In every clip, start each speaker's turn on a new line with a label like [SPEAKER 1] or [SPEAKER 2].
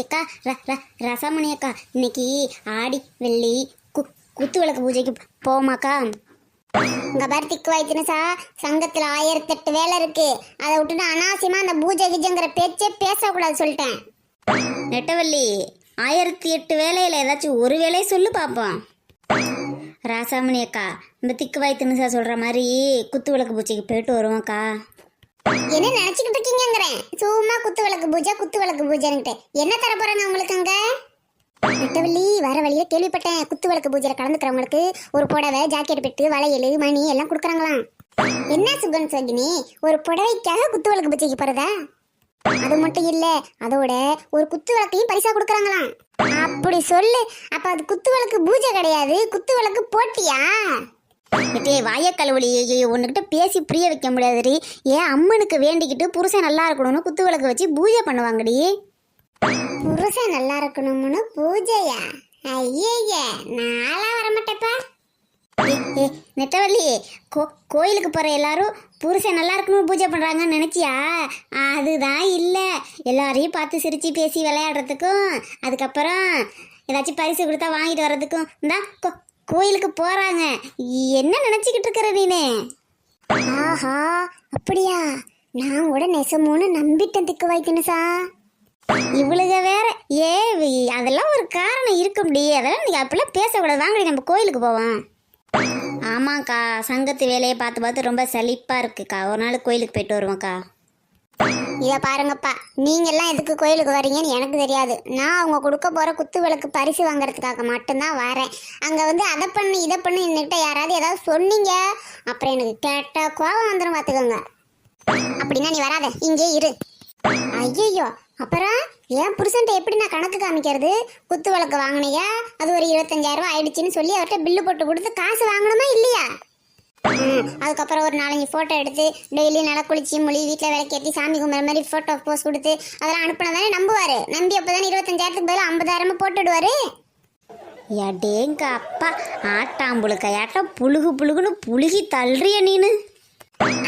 [SPEAKER 1] ஏக்கா ர ர ரசாமணி அக்கா இன்னைக்கு ஆடி வெள்ளி கு குத்து விளக்கு பூஜைக்கு போமாக்கா இங்க பாரு திக்கு வாய்த்தினசா சங்கத்துல ஆயிரத்தெட்டு வேலை இருக்கு. அதை விட்டுட்டு அனாவசியமா அந்த பூஜை கிஜங்கிற பேச்சே பேசக்கூடாது சொல்லிட்டேன். நெட்டவள்ளி ஆயிரத்தி எட்டு வேலையில ஏதாச்சும் ஒரு வேலையை சொல்லு பார்ப்போம் ராசாமணி அக்கா இந்த திக்கு வாய்த்தினசா சொல்ற மாதிரி குத்து விளக்கு பூஜைக்கு போயிட்டு வருவோம்க்கா. என்ன நினைச்சுக்கிட்டு இருக்கீங்கிறேன் சும்மா குத்து விளக்கு பூஜை குத்து விளக்கு பூஜைன்னுட்டு என்ன தர போறாங்க உங்களுக்கு அங்க? நெட்டவள்ளி வர வழியில கேள்விப்பட்டேன். குத்து விளக்கு பூஜையில கலந்துக்கிறவங்களுக்கு ஒரு புடவை ஜாக்கெட் பெட்டு வளையல் மணி எல்லாம் கொடுக்குறாங்களாம். என்ன சுகன் சகினி ஒரு புடவைக்காக குத்து விளக்கு பூஜைக்கு போறதா? அது மட்டும் இல்ல அதோட ஒரு குத்து விளக்கையும் பரிசா கொடுக்குறாங்களாம். அப்படி சொல்லு. அப்ப அது குத்து விளக்கு பூஜை கிடையாது. குத்து விளக்கு போட்டியா? டே வாய கழுவலி உன்னுக்கிட்ட பேசி புரிய வைக்க முடியாதுடி. ஏன் அம்மனுக்கு வேண்டிக்கிட்டு புருஷன் நல்லா இருக்கணும்னு குத்து விளக்கு வச்சு பூஜை பண்ணுவாங்கடி. புருஷன் நல்லா இருக்கணும்னு பூஜையா? ஐயய்ய நான்லாம் வரமாட்டேப்பா. நெட்டவள்ளி கோ கோயிலுக்கு போகிற எல்லாரும் புருஷன் நல்லா இருக்கணும்னு பூஜை பண்ணுறாங்கன்னு நினச்சியா? அதுதான் இல்லை. எல்லாரையும் பார்த்து சிரித்து பேசி விளையாடுறதுக்கும் அதுக்கப்புறம் ஏதாச்சும் பரிசு கொடுத்தா வாங்கிட்டு வர்றதுக்கும் இந்தா கோ கோயிலுக்கு போகிறாங்க என்ன நினச்சிக்கிட்டு இருக்கிற நீனே? ஆஹா அப்படியா? நான் கூட நெசமோன்னு நம்பிட்டேன் திக்கு வைக்கணுசா சா இவளுக வேற ஏ அதெல்லாம் ஒரு காரணம் இருக்க முடியும் அதெல்லாம் நீங்க அப்படிலாம் பேசக்கூடாது. வாங்கடி நம்ம கோயிலுக்கு போவோம். ஆமாக்கா சங்கத்து வேலையை பார்த்து பார்த்து ரொம்ப செழிப்பாக இருக்குக்கா. ஒரு நாள் கோயிலுக்கு போயிட்டு வருவோம்க்கா. இதை பாருங்கப்பா நீங்க எல்லாம் எதுக்கு கோயிலுக்கு வரீங்கன்னு எனக்கு தெரியாது. நான் அவங்க கொடுக்க போற குத்து விளக்கு பரிசு வாங்குறதுக்காக மட்டும்தான் வரேன். அங்க வந்து அதை பண்ணு இதை பண்ணு என்கிட்ட யாராவது ஏதாவது சொன்னீங்க? அப்புறம் எனக்கு கேட்ட கோபம் வந்துடும் பார்த்துக்கோங்க அப்படின்னா நீ வராத இங்கே இரு. ஐயோ அப்புறம் என் புருஷன்ட்ட எப்படி நான் கணக்கு காமிக்கிறது? குத்து விளக்கு வாங்கினியா? அது ஒரு இருபத்தஞ்சாயிரம் ரூபாய் ஆயிடுச்சுன்னு சொல்லி அவர்கிட்ட பில்லு போட்டு கொடுத்து காசு வாங்கணுமா இல்லையா? அதுக்கப்புறம் ஒரு நாலஞ்சு ஃபோட்டோ எடுத்து டெய்லி நல்லா குளிச்சு மொழி வீட்டில் விளக்கேற்றி சாமி கும்பிட்ற மாதிரி ஃபோட்டோ போஸ்ட் கொடுத்து அதெல்லாம் அனுப்பினா தானே நம்புவார். நம்பி அப்போ தானே இருபத்தஞ்சாயிரத்துக்கு பதில் ஐம்பதாயிரமா போட்டுடுவார். எடேங்க அப்பா ஆட்டாம்புழுக்க புழுகு புழுகுன்னு புழுகி தள்ளுறிய நீனு.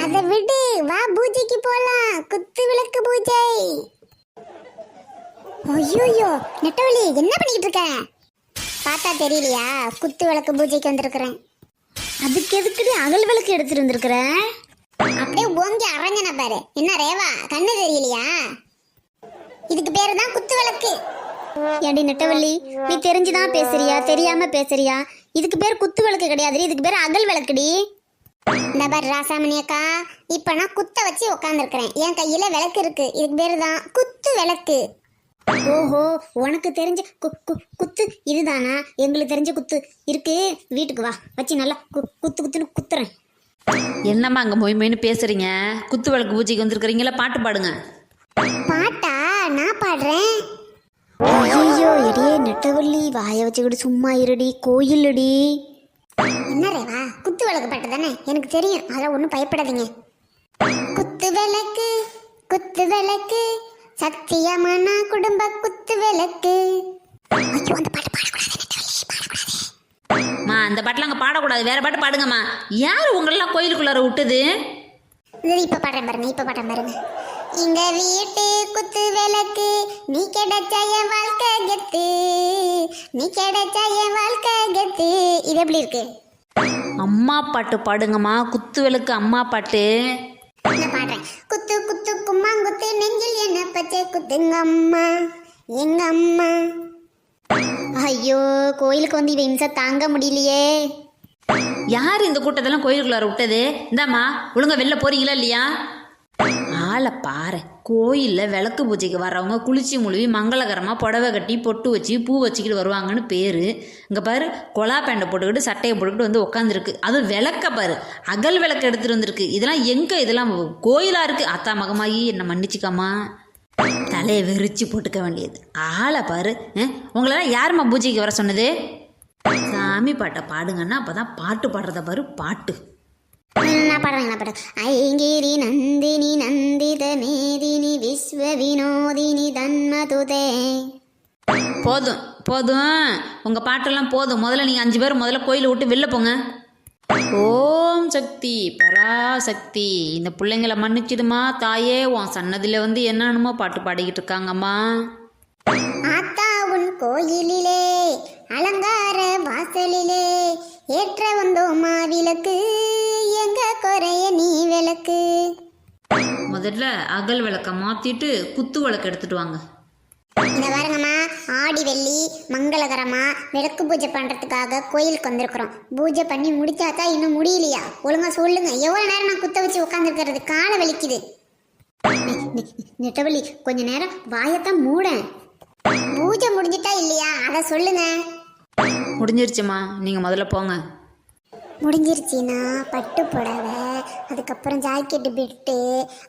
[SPEAKER 1] அதை விடு வா பூஜைக்கு போலாம். குத்து விளக்கு பூஜை. ஐயோயோ நெட்டவழி என்ன பண்ணிக்கிட்டு இருக்க? பார்த்தா தெரியலையா? குத்து விளக்கு பூஜைக்கு வந்திருக்கிறேன். அதுக்கு எதுக்குடி அகல் விளக்கு எடுத்துட்டு வந்திருக்கிற? அப்படியே ஓங்கி அரஞ்சன பாரு. என்ன ரேவா? கண்ணு தெரியலையா? இதுக்கு பேரு தான் குத்து விளக்கு. ஏண்டி நெட்டவள்ளி நீ தெரிஞ்சுதான் பேசுறியா? தெரியாம பேசுறியா? இதுக்கு பேர் குத்து விளக்கு கிடையாது இதுக்கு பேர் அகல் விளக்குடி. இந்த பாரு ராசாமணி அக்கா இப்ப நான் குத்த வச்சு உட்காந்துருக்கிறேன் என் கையில விளக்கு இருக்கு. இதுக்கு பேரு தான் குத்து விளக்கு. ஓஹோ உனக்கு தெரிஞ்ச கு கு குத்து இதுதானா? எங்களுக்கு தெரிஞ்ச குத்து இருக்கு. வீட்டுக்கு வா. வச்சு நல்லா கு குத்து குத்துன்னு குத்துறேன்.
[SPEAKER 2] என்னம்மா அங்கே மொய் மொய்னு பேசுகிறீங்க குத்து விளக்கு பூஜைக்கு வந்திருக்கிறீங்களா? பாட்டு பாடுங்க.
[SPEAKER 1] பாட்டா? நான் பாடுறேன். ஐயோ எடியே நெட்டவள்ளி வாய வச்சுக்கிட்டு சும்மா இருடி கோயிலுடி. என்ன ரேவா? குத்து விளக்கு பாட்டு தானே? எனக்கு தெரியும். அதெல்லாம் ஒன்றும் பயப்படாதீங்க. குத்து விளக்கு குத்து விளக்கு சத்தியமான குடும்ப குத்து விளக்கு? ஐயோ அந்த பாட்டு பாடக்கூடாது நெட்டவள்ளி பாடக்கூடாது.
[SPEAKER 2] மா அந்த பாட்டெலாம் அங்கே பாடக்கூடாது. வேற பாட்டு பாடுங்கம்மா. யார் உங்களெல்லாம் கோயிலுக்குள்ளார விட்டது?
[SPEAKER 1] இப்ப பாடுறேன் பாருங்க இப்ப பாடுறேன் பாருங்க. இங்க வீட்டு குத்து விளக்கு நீ கிடைச்ச என் வாழ்க்கை கெத்து. நீ கிடைச்ச என் வாழ்க்கை கெத்து. இது எப்படி இருக்கு?
[SPEAKER 2] அம்மா பாட்டு பாடுங்கம்மா. குத்து விளக்கு அம்மா பாட்டு.
[SPEAKER 1] நான் பாடுறேன். குத்து குத்து கும்மாங்குத்து நெஞ்சில் என்ன பச்சை குத்துங்க அம்மா எங்க அம்மா ஐயோ கோயிலுக்கு வந்து இவ இம்சை தாங்க முடியலையே.
[SPEAKER 2] யார் இந்த கூட்டத்தெல்லாம் கோயிலுக்குள்ளார விட்டது? இந்தாம்மா ஒழுங்கா வெளில போறீங்களா இல்லையா? ஆளை பாரு. கோயிலில் விளக்கு பூஜைக்கு வர்றவங்க குளிச்சு முழுவி மங்களகரமாக புடவை கட்டி பொட்டு வச்சு பூ வச்சுக்கிட்டு வருவாங்கன்னு பேர். இங்கே பாரு கொலா பேண்டை போட்டுக்கிட்டு சட்டையை போட்டுக்கிட்டு வந்து உட்காந்துருக்கு அது விளக்க பாரு. அகல் விளக்கு எடுத்துகிட்டு வந்திருக்கு. இதெல்லாம் எங்கே இதெல்லாம் கோயிலாக இருக்குது அத்தா மகமாயி என்னை மன்னிச்சிக்காமா. தலையை விரிச்சு போட்டுக்க வேண்டியது. ஆளை பாரு. உங்களெல்லாம் யாரும்மா பூஜைக்கு வர சொன்னது? சாமி பாட்டை பாடுங்கன்னா அப்போ தான் பாட்டு பாடுறத பாரு பாட்டு.
[SPEAKER 1] நான் பாடுறேன் நான் பாடுறேன் ஐங்கிரி நந்தினி நந்தித மேதினி விஸ்வ வினோதினி தன்மதுதே.
[SPEAKER 2] போதும் போதும். உங்கள் பாட்டெல்லாம் போதும். முதல்ல நீங்கள் அஞ்சு பேர் முதல்ல கோயிலை விட்டு வெளில போங்க. ஓம் சக்தி பராசக்தி. இந்த பிள்ளைங்களை மன்னிச்சிடுமா தாயே. உன் சன்னதியில் வந்து என்னென்னமோ பாட்டு பாடிக்கிட்டு இருக்காங்கம்மா.
[SPEAKER 1] கோயிலிலே அலங்கார வாசலிலே ஏற்ற வந்தோமா விளக்கு குறைய நீ விளக்கு.
[SPEAKER 2] முதல்ல அகல் விளக்க மாற்றிட்டு குத்து விளக்கு எடுத்துட்டு வாங்க.
[SPEAKER 1] இந்த பாருங்கம்மா ஆடி வெள்ளி மங்களகரமா விளக்கு பூஜை பண்றதுக்காக கோயிலுக்கு வந்திருக்கிறோம். பூஜை பண்ணி முடிச்சாதான் இன்னும் முடியலையா? ஒழுங்கா சொல்லுங்க. எவ்வளவு நேரம் நான் குத்த வச்சு உட்காந்துருக்கிறது காலை வலிக்குது. நெட்டவள்ளி கொஞ்ச நேரம் வாயத்தான் மூட. பூஜை முடிஞ்சிட்டா இல்லையா? அதை சொல்லுங்க.
[SPEAKER 2] முடிஞ்சிருச்சுமா நீங்கள் முதல்ல போங்க.
[SPEAKER 1] முடிஞ்சிருச்சுன்னா பட்டு புடவை அதுக்கப்புறம் ஜாக்கெட்டு பிட்டு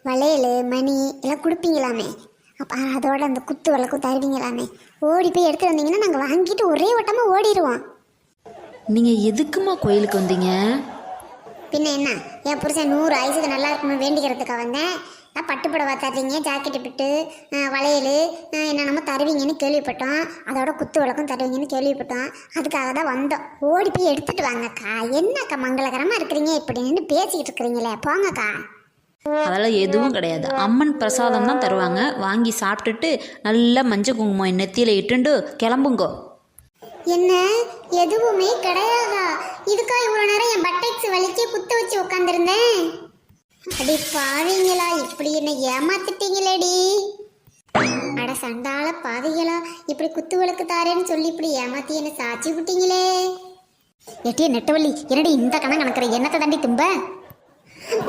[SPEAKER 1] வளையல் மணி எல்லாம் கொடுப்பீங்களாமே. அப்போ அதோட அந்த குத்து விளக்கும் தருவீங்களாமே. ஓடி போய் எடுத்து வந்தீங்கன்னா நாங்கள் வாங்கிட்டு ஒரே ஓட்டமாக ஓடிடுவோம்
[SPEAKER 2] நீங்கள் எதுக்குமா கோயிலுக்கு வந்தீங்க?
[SPEAKER 1] பின்ன என்ன? என் புருஷன் நூறு ஆயுசுக்கு நல்லா இருக்கணும் வேண்டிக்கிறதுக்காக வந்தேன். நான் பட்டு புடவை தருவீங்க ஜாக்கெட்டு பிட்டு வளையல் என்னென்னமோ தருவீங்கன்னு கேள்விப்பட்டோம். அதோட குத்து விளக்கும் தருவீங்கன்னு கேள்விப்பட்டோம். அதுக்காக தான் வந்தோம். ஓடி போய் எடுத்துட்டு வாங்கக்கா. என்னக்கா மங்களகரமாக இருக்கிறீங்க? இப்படி நின்று பேசிக்கிட்டு இருக்கிறீங்களே. போங்கக்கா.
[SPEAKER 2] அதெல்லாம் எதுவும் கிடையாது. அம்மன் பிரசாதம் தான் தருவாங்க. வாங்கி சாப்பிட்டுட்டு நல்லா மஞ்சள் குங்குமம் நெத்தியில் இட்டுண்டு கிளம்புங்கோ.
[SPEAKER 1] என்ன? எதுவுமே கிடையாதா? இதுக்கா இவ்வளோ நேரம் என் பட்டைக்ஸ் வலிச்சு குத்த வச்சு உட்காந்துருந்தேன் அடி பாவிங்களா இப்படி என்ன ஏமாத்திட்டீங்களேடி? அட சண்டால பாவிகளா இப்படி குத்து விளக்கு தாரேன்னு சொல்லி இப்படி ஏமாத்தி என்ன சாட்சி விட்டீங்களே. எட்டிய நெட்டவள்ளி என்னடி இந்த கணம் கணக்குற என்னத்தை தாண்டி தும்ப?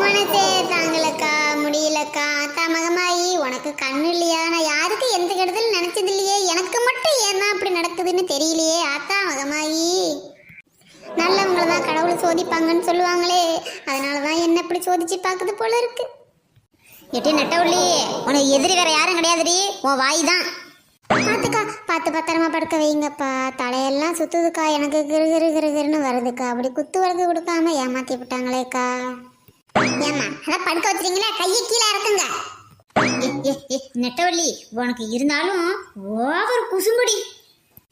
[SPEAKER 1] மனசே தாங்களக்கா முடியலக்கா தமகமாயி உனக்கு கண்ணு இல்லையா? நான் யாருக்கு எந்த கெடுதல் நினைச்சது இல்லையே எனக்கு மட்டும் ஏன் தான் அப்படி நடக்குதுன்னு தெரியலையே ஆத்தா மகமாயி. நல்லவங்களை தான் கடவுள் சோதிப்பாங்கன்னு சொல்லுவாங்களே. அதனால தான் என்ன இப்படி சோதிச்சு பார்க்குது போல இருக்கு. எட்டி நெட்டவள்ளி உனக்கு எதிரி வேற யாரும் கிடையாதுடி. உன் வாய் தான் பார்த்துக்கா பார்த்து பத்திரமா படுக்க வைங்கப்பா. தலையெல்லாம் சுத்துதுக்கா. எனக்கு கிரு கிரு கிரு கிருன்னு வருதுக்கா. அப்படி குத்து வழக்கு கொடுக்காம ஏமாத்தி விட்டாங்களேக்கா. ஏம்மா அதான் படுக்க வச்சிருங்களே கையை கீழே இறக்குங்க. நெட்டவள்ளி உனக்கு இருந்தாலும் ஓவர் குசும்படி.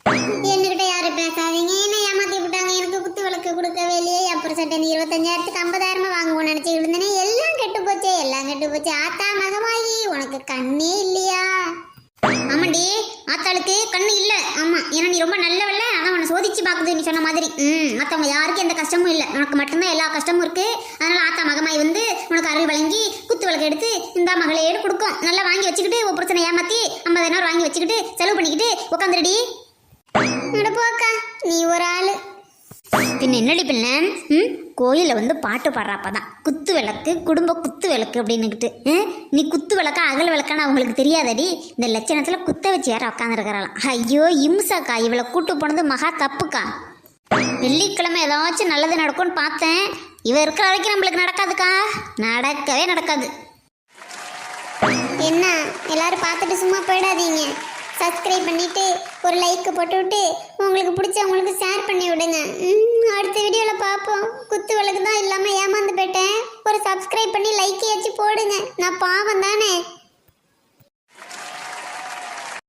[SPEAKER 1] என்கிட்ட யாரும் பேசாதீங்க. என்ன ஏமாத்தி விட்டாங்க. எனக்கு குத்து விளக்கு கொடுக்கவே இல்லையே. அப்புறம் சட்டை நீ இருபத்தஞ்சாயிரத்துக்கு ஐம்பதாயிரமா வாங்குவோம் நினைச்சிட்டு இருந்தேனே. எல்லாம் கெட்டு போச்சே. எல்லாம் கெட்டு போச்சு. ஆத்தா மகமாயி உனக்கு கண்ணே இல்லையா? ஆமாண்டி ஆத்தாளுக்கு கண்ணு இல்ல. ஆமா ஏன்னா நீ ரொம்ப நல்லவல்ல. ஆனா உன்னை சோதிச்சு பாக்குது நீ சொன்ன மாதிரி. ம் மத்தவங்க யாருக்கும் எந்த கஷ்டமும் இல்ல. உனக்கு மட்டும்தான் எல்லா கஷ்டமும் இருக்கு. அதனால ஆத்தா மகமாய் வந்து உனக்கு அருள் வழங்கி குத்து விளக்கு எடுத்து இந்த மகளேடு கொடுக்கும். நல்லா வாங்கி வச்சுக்கிட்டு ஒரு பிரச்சனை ஏமாத்தி ஐம்பதாயிரம் வாங்கி வச்சுக்கிட்டு செலவு பண்ணிக்கிட்டு உட்காந்துருடி போக்கா நீ ஒரு ஆளு. பின்ன என்னடி பின்ன? ம்? கோயிலில் வந்து பாட்டு பாடுறப்பதான் குத்து விளக்கு குடும்ப குத்து விளக்கு அப்படின்னுக்கிட்டு நீ குத்து விளக்கா அகல் விளக்கான்னு அவங்களுக்கு தெரியாதடி. இந்த லட்சணத்தில் குத்த வச்சு யாரும் உட்காந்துருக்கிறாளாம் ஐயோ இம்சாக்கா இவளை கூட்டு போனது மகா தப்புக்கா. வெள்ளிக்கிழமை ஏதாச்சும் நல்லது நடக்கும்னு பார்த்தேன். இவ இருக்கிற வரைக்கும் நம்மளுக்கு நடக்காதுக்கா. நடக்கவே நடக்காது. என்ன? எல்லாரும் பார்த்துட்டு சும்மா போயிடாதீங்க. சப்ஸ்கிரைப் பண்ணிவிட்டு ஒரு லைக்கு போட்டு விட்டு உங்களுக்கு பிடிச்சவங்களுக்கு ஷேர் பண்ணி விடுங்க. அடுத்த வீடியோவில் பார்ப்போம். குத்து விளக்கு தான் இல்லாமல் ஏமாந்து போயிட்டேன். ஒரு சப்ஸ்கிரைப் பண்ணி லைக்கையாச்சும் ஏச்சு போடுங்க. நான் பாவம் தானே?